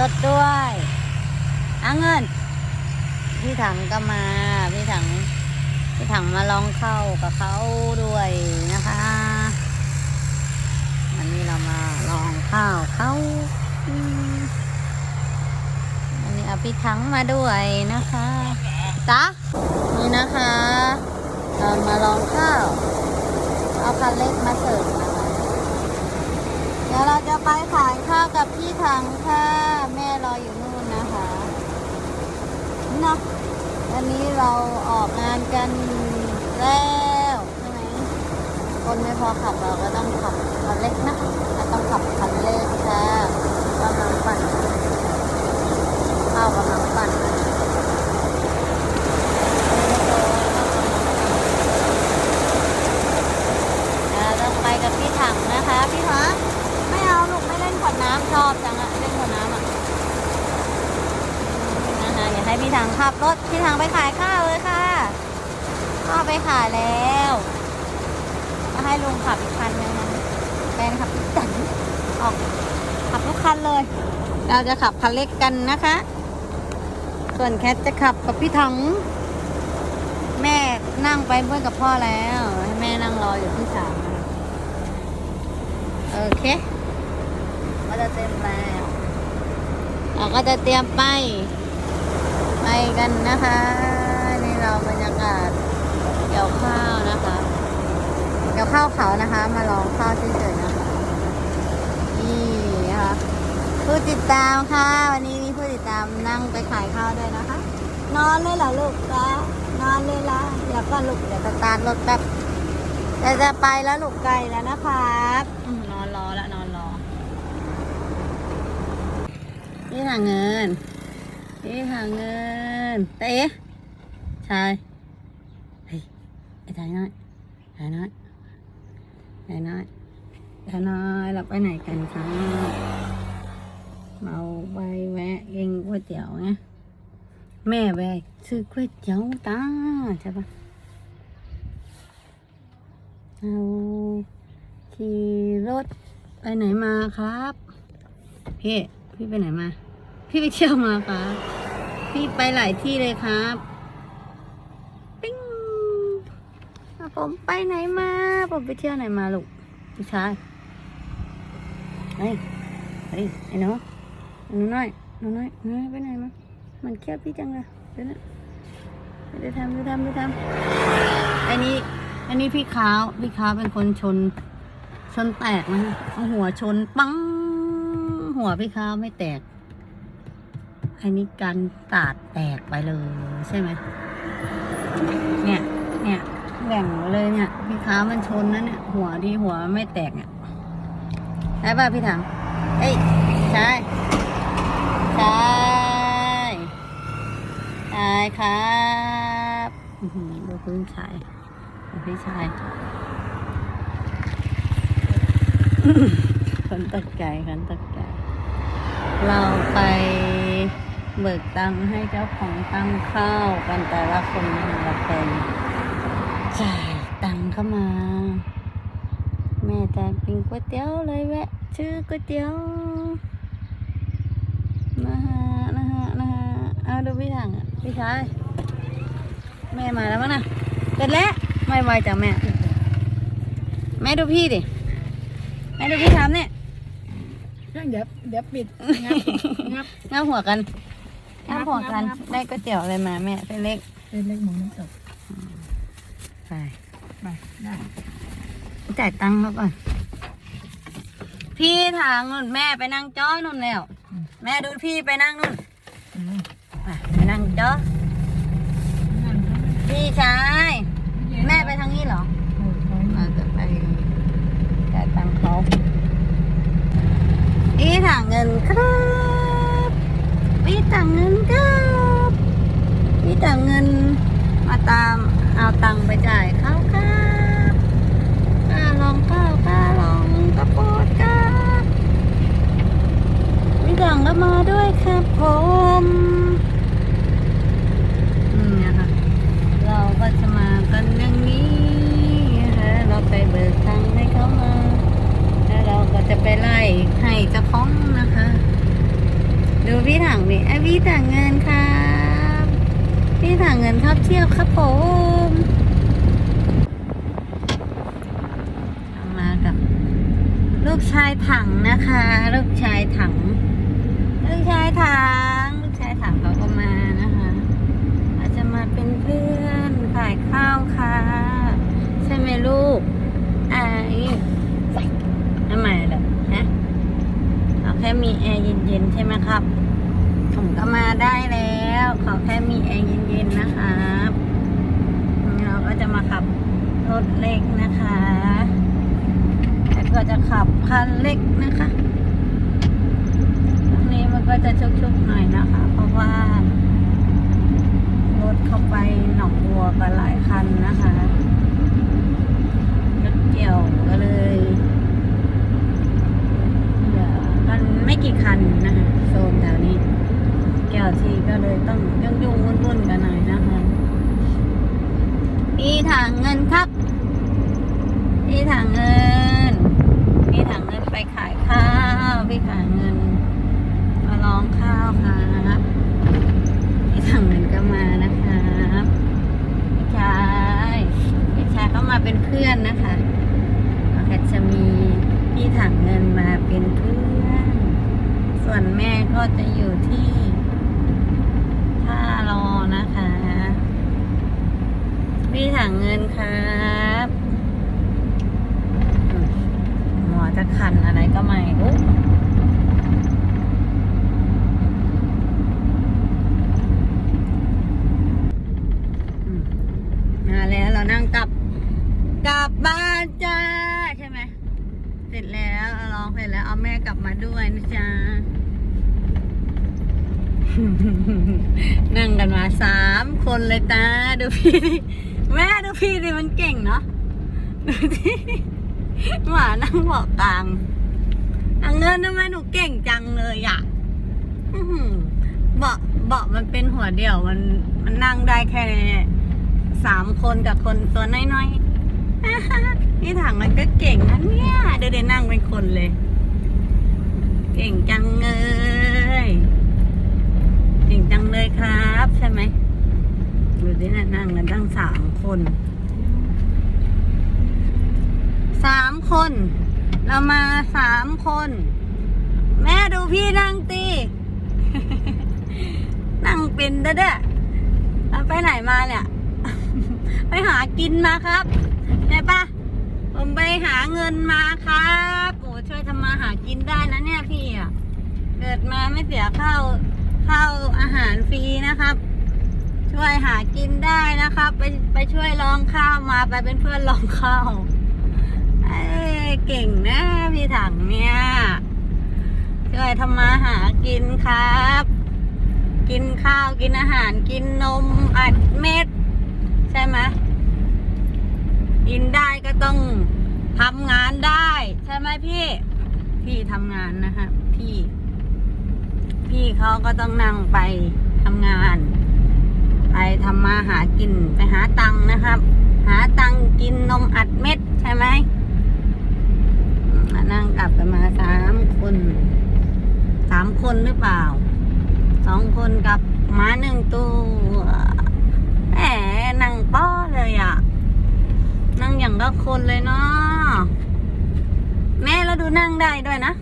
รถด้วยอาเงิน พี่ถังก็มา พี่ถัง พี่ถังมาลองเข้ากับเขาด้วยนะคะวันนี้เรามาลองข้าวเขาอันนี้เอาพี่ถังมาด้วยนะคะจ้ะนี่นะคะ เรามาลองข้าว เอาคันเล็กมาเสิร์ฟ เดี๋ยวเราจะไปขายข้าวกับพี่ถังค่ะ แม่รออยู่นู่นนะคะนะวันนี้เราออกงานกันแล้วใช่ไหมคนไม่พอขับเราก็ต้องขับคันเล็กนะต้องขับคันเล็กค่ะกำลังปั่นข้าวกำลังปั่นเราต้องไปกับพี่ถังนะคะ พี่ถัง ไม่เอาลูกไม่เล่นขวดน้ำชอบจังอะเล่นขวดน้ำอะนะคะอย่าให้พี่ทางขับร ถพี่ทางไปขายข้าวเลยค่ะข้าวไปขายแล้วก็ให้ลุงขับอีกคันนึงนะแฟนขับพี่จันออกขับทุกคันเลย เราจะขับคันเล็กกันนะคะ ส่วนแคทจะขับกับพี่ถัง แม่นั่งไปเพื่อนกับพ่อแล้วให้แม่นั่งรออยู่ที่สามนะคะโอเคก็จะเต็มแล้วเราก็จะเตรียมไป ไปกันนะคะนี่เราบรรยากาศเกี่ยวข้าวนะคะเกี่ยวข้าวเขานะคะ มาลองข้าวเฉยๆนะคะนี่นะคะผู้ติดตามค่ะ วันนี้มีผู้ติดตามนั่งไปขายข้าวด้วยนะคะ นอนเลยเหรอลูกจ้านอนเลยละเดี๋ยวก็ลูกเดี๋ยวสตาร์รถแป๊บแต่จะไปแล้วลูกไกลแล้วนะครับนอนรอแล้วนอนรอนี่หางเงิน นี่หาเงินเต๋ชายเฮ้ยไอ้ชายน้อยชายน้อยชายน้อยชายน้อยเราไปไหนกันคะเราไปแวะกินก๋วยเตี๋ยวไงแม่แวะซื้อก๋วยเตี๋ยวตาใช่ปะเราขี่รถไปไหนมาครับ พี่ พี่ไปไหนมา พี่ไปเที่ยวมาครับพี่ไปหลายที่เลยครับปิ้งอะผมไปไหนมา ผมไปเที่ยวไหนมาลูกพี่ชายเฮ้ยเฮ้ยไอ้หนูหนูน้อยหนูน้อยหนูน้อยไปไหนมามันเคี้ยวพี่จังเลยเดี๋ยวนะเดี๋ยวทำเดี๋ยวทำเดี๋ยวทำอันนี้อันนี้พี่ขาวพี่ขาวเป็นคนชน ชนแตกนะเอาหัวชนปังหัวพี่ขาวไม่แตก อันนี้กันตาดแตกไปเลยใช่ไหมเนี่ยเนี่ยแบ่งเลยเนี่ยพี่ขามันชนนะเนี่ย หัวที่หัวไม่แตกเนี่ยได้ป่ะพี่ถังเอ้ยใช่ใช่ใช่ครับดูพื้นชายดูพี่ชายคนตกใจคนตกใจเราไป เบิกตังค์ให้เจ้าของตั้งข้าวกันแต่ละคนละคนจ่ายตังค์เข้ามา แม่จะกินก๋วยเตี๋ยวเลยแวะชื่อก๋วยเตี๋ยวนะฮะนะฮะนะฮะเอาดูพี่ถังอะพี่ชายแม่มาแล้วมั้งนะเสร็จแล้วไม่ไวจังแม่ แม่ดูพี่ดิแม่ดูพี่ทำเนี่ยเดี๋ยวเดี๋ยวปิดงับงับงับหัวกัน งับหัวกันงับงับได้ก๋วยเตี๋ยวอะไรมาแม่เส้นเล็กเป็นเล็กหมูน้ำตกไปไปได้จ่ายตังค์เขาก่อนพี่ทางนู่นแม่ไปนั่งจ้อนู่นแล้ว แม่ดูพี่ไปนั่งนู่นอืมไปไปนั่งจ้อนั่นเขาพี่ชายแม่ไปทางนี้เหรอโอ้ยเขาเราจะไปจ่ายตังค์เขาพี่ถางเงินครับ พี่ถางเงินครับพี่ถางเงินมาตามเอาตังไปจ่ายเขาครับค่าลองข้าวค่าลองกระโปดครับพี่ถังก็มาด้วยครับผมอืมเนี่ยค่ะ เราก็จะมากันอย่างนี้นะคะเราไปเบิกตังค์ให้เขามา แล้วเราก็จะไปไล่ให้เจ้าของนะคะ ดู พี่ถังดิไอพี่ถังเงินครับ พี่ถังเงินชอบเที่ยวครับผมมากับ ลู กชายถังนะคะ ลูกชายถัง ลูกชายถัง ลูกชายถังเขาก็มานะคะ อาจจะมาเป็นเพื่อนขายข้าวค่ะ ใช่ไหมลูกไอ้ทำไมล่ะฮะเอาแค่มีแอร์เย็นๆใช่ไหมครับ ผมก็มาได้แล้ว ขอแค่มีแอร์เย็นๆนะครับเราก็จะมาขับรถเล็กนะคะ ก็จะขับคันเล็กนะคะตรงนี้มันก็จะชุกๆหน่อยนะคะ เพราะว่ารถเข้าไปหนองบัวกันหลายคันนะคะรถเกี่ยวก็เลยเหลือกันไม่กี่คันนะคะโซนแถวนี้เกี่ยวทีก็เลยต้องยุ่งยุ่งวุ่นวุ่นๆกันหน่อยนะคะพี่ถังเงินครับพี่ถังเงินพี่ถังเงินไปขายข้าวพี่ถังเงิน มาลองข้าวครับพี่ถังเงินก็มานะครับพี่ชายพี่ชายก็มาเป็นเพื่อนนะคะแล้วก็จะมีพี่ถังเงินมาเป็นเพื่อน ส่วนแม่ก็จะอยู่ที่ท่ารอนะคะ พี่ถังเงินครับอืมหมอจะคันอะไรก็ไม่รู้ อืมมา แล้ว เรานั่งกลับกลับบ้านจ้าใช่ไหมเสร็จแล้วร้องเสร็จแล้ว เอาแม่กลับมาด้วยนะจ๊ะนั่งกันมาสามคนเลยตาดูพี่ดิแม่ดูพี่ดิมันเก่งเนาะดูที่หมานั่งเบอกกลางอังเงินทำไมหนูเก่งจังเลยอะเบาะเบาะมันเป็นหัวเดี่ยวมันมันนั่งได้แค่ สามคนกับคนตัวน้อยๆนี่ถังมันก็เก่งนะเนี่ยเดี๋ยวเดี๋ยวนั่งเป็นคนเลย เก่งจังเลยเก่งจังเลยครับ ใช่ไหมดูดินะนั่งกันตั้งสามคนสามคน เรามาสามคน แม่ดูพี่นั่งตีนั่งเป็นเด้อเด้อไปไหนมาเนี่ย ไปหากินมาครับใช่ปะผมไปหาเงินมาครับโอ้ช่วยทำมาหากินได้นะเนี่ยพี่อะเกิดมาไม่เสียข้าวข้าวอาหารฟรีนะครับ ช่วยหากินได้นะครับ ไปไปช่วยลองข้าวมาไปเป็นเพื่อนลองข้าวเอ้เก่งนะพี่ถังเนี่ยช่วยทำมาหากินครับ กินข้าวกินอาหารกินนมอัดเม็ด ไหมกินได้ก็ต้องทำงานได้ ใช่ไหมพี่ พี่ทำงานนะคะพี่ พี่เขาก็ต้องนั่งไปทำงาน ไปทำมาหากินไปหาตังค์นะครับ หาตังค์กินนมอัดเม็ดใช่ไหมนั่งกลับกันมาสามคนสามคนหรือเปล่าสองคนกับหมาหนึ่งตัว แหมนั่งป้อเลยอะนั่งอย่างก็คนเลยเนาะแม่แล้วดูนั่งได้ด้วยนะ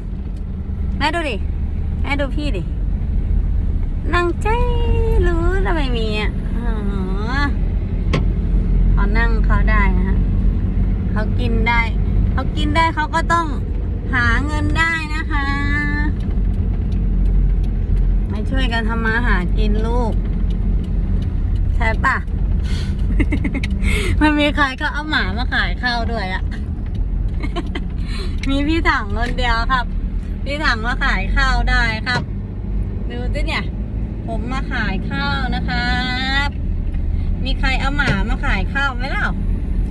แม่ดูดิ แม่ดูพี่ดินั่งใจรู้ทำไมมีอะเขานั่งเขาได้นะฮะเขากินได้เขากินได้เขาก็ต้องหาเงินได้นะคะมาช่วยกันทำมาหากินลูก ใช่ปะมันมีใครเขาเอาหมามาขายข้าวด้วยอะมีพี่ถังคนเดียวครับ พี่ถังมาขายข้าวได้ครับ ดูสิเนี่ย ผมมาขายข้าวนะครับ มีใครเอาหมามาขายข้าวไหมเล่า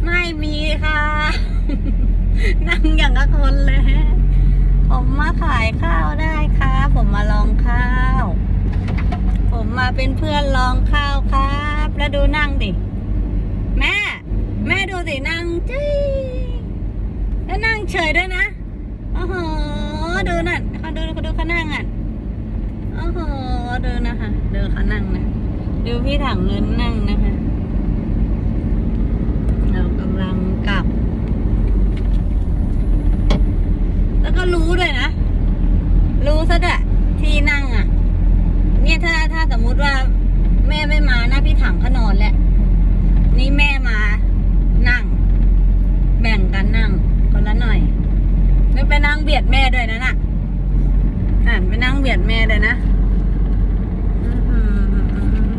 ไม่มีค่ะ นั่งอย่างกับคนเลย ผมมาขายข้าวได้ครับผมมาลองข้าว ผมมาเป็นเพื่อนลองข้าวครับ แล้วดูนั่งดิ แม่ แม่ดูสินั่งจี้แล้วนั่งเฉยด้วยนะโอ้โหดูนั่นเขาดูเขาดูเขานั่งอะโอ้โหดูนะคะดูเขานั่งนะ ดูพี่ถังเงินนั่งนะคะ เรากำลังกลับ แล้วก็รู้ด้วยนะ รู้ซะด้วยที่นั่งอะ เนี่ยถ้าถ้าสมมุติว่า แม่ไม่มานะพี่ถังก็นอนแหละ นี่แม่มานั่ง แบ่งกันนั่ง คนละหน่อยนึกไปนั่ง เบียดแม่ด้วยนะน่ะอ่านไปนั่งเบียดแม่เลยนะ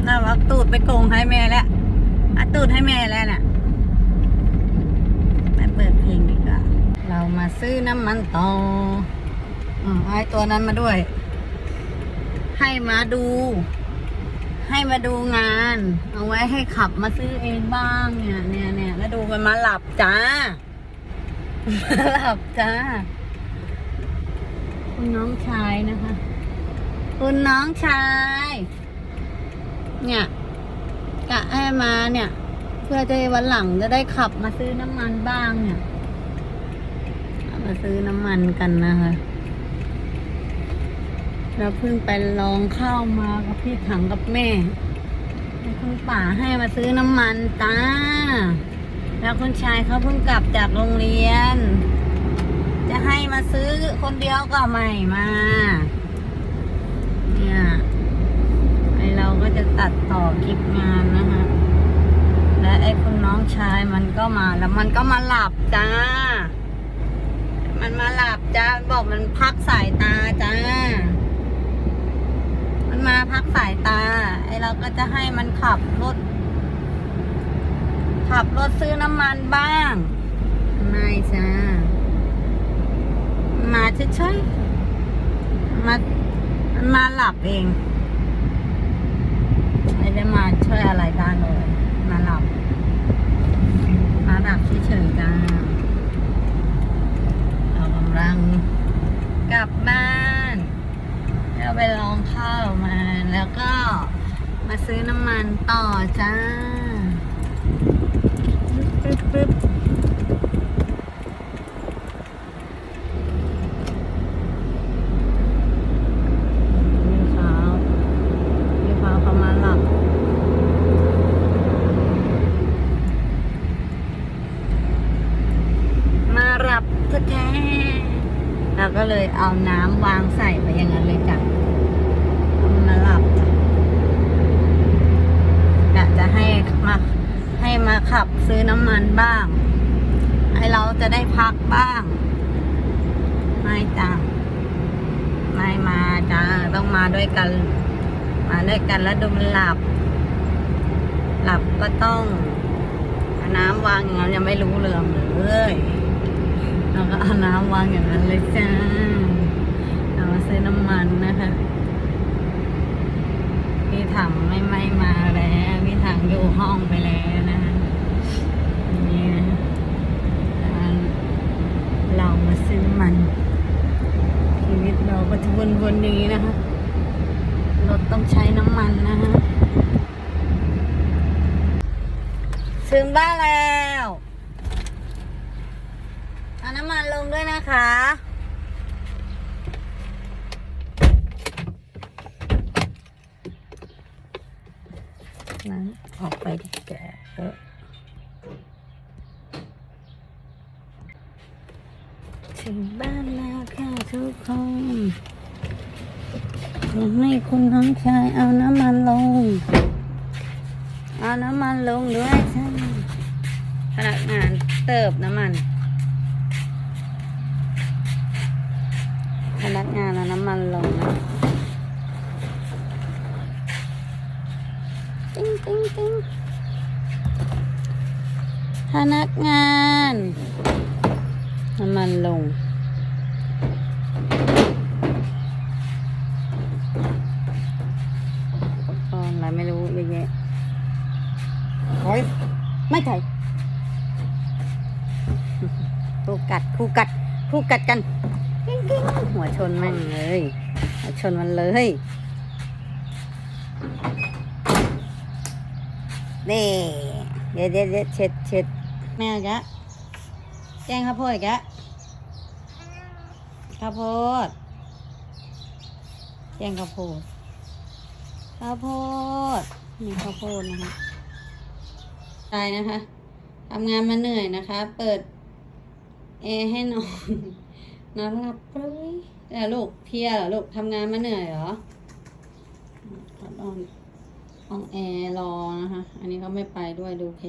น่ารักตูดไปโกงให้แม่แล้วอัดตูดให้แม่แล้วน่ะไปเปิดเพลงดีกว่า เรามาซื้อน้ำมันต่ออืมเอาไอตัวนั้นมาด้วย ให้มาดู ให้มาดูงาน เอาไว้ให้ขับมาซื้อเองบ้างเนี่ยเนี่ยเนี่ยแล้วดูมันมาหลับจ้ามาหลับจ้า คุณน้องชายนะคะ คุณน้องชาย เนี่ยกะให้มาเนี่ย เพื่อจะวันหลังจะได้ขับมาซื้อน้ำมันบ้างเนี่ย มาซื้อน้ำมันกันนะคะเราเพิ่งไปลองข้าวมากับพี่ถังกับแม่คุณป่าให้มาซื้อน้ำมันจ้าแล้วคุณชายเขาเพิ่งกลับจากโรงเรียน จะให้มาซื้อคนเดียวก็ไม่มา เนี่ยไอเราก็จะตัดต่อคลิปงานนะคะและไอ้คุณน้องชายมันก็มาแล้วมันก็มาหลับจ้า มันมาหลับจ้าบอกมันพักสายตาจ้า มันมาพักสายตา ไอเราก็จะให้มันขับรถขับรถซื้อน้ำมันบ้าง ไม่จ้า มาเฉยๆมามันมาหลับเองไม่ได้มาช่วยอะไรได้เลย มาหลับ มาหลับเฉยๆจ้าเรากำลังกลับบ้านเราไปลองข้าวมา แล้วก็มาซื้อน้ำมันต่อจ้าปึ๊บปึ๊บพี่ขาวพี่ขาวเขามาหลับ มารับแท้ๆ เราก็เลยเอาน้ำวางใส่ไปอย่างนั้นเลยจ้ะเอามาหลับจ้ะกะจะให้มาให้มาขับซื้อน้ำมันบ้าง ให้เราจะได้พักบ้าง ไม่จ้ะไม่มาจ้าต้องมาด้วยกัน มาด้วยกันแล้วดูมันหลับ หลับก็ต้องเอาน้ำวางอย่างนั้นยังไม่รู้เรื่องเลย เราก็เอาน้ำวางอย่างนั้นเลยจ้าเอามาซื้อน้ำมันนะคะพี่ถังไม่ไม่มาแล้วพี่ถังอยู่ห้องไปแล้วนะคะนี่นะเรามาซื้อมันชีวิตเราก็จะวนๆอย่างนี้นะคะรถต้องใช้น้ำมันนะคะถึงบ้านแล้วำมันลงด้วยนะคะ นั้นออกไปดิแกเออถึงบ้านแล้วค่ะทุกคนอยากให้คุณท้องชายเอาน้ำมันลง เอาน้ำมันลงด้วยใช่พนักงานเติบน้ำมัน พนัก งานเอาน้ำมันลงนะติ้งติ้งติ้งพนักงาน น้ำมันลงอุปกรณ์อะไรไม่รู้เยอะแยะโอ้ยไม่ใช่คู่กัดคู่กัดคู่กัดกันกิ้ง ชนแม่งเลยหัวชนมันเลยนี่เดี๋ยวเดี๋ยวเดี๋ยวเช็ดเช็ดแม่กะแกงข้าวโพดอีกะข้าวโพดแกงข้าวโพดข้าวโพดมีข้าวโพดนะคะตายนะคะทำงานมาเหนื่อยนะคะ เปิดแอร์ให้นอนนอนหลับเลย แต่ลูกเพียเหรอลูกทำงานมาเหนื่อยเหรอขอนอนห้องแอร์รอนะคะ อันนี้เขาไม่ไปด้วยดูเพ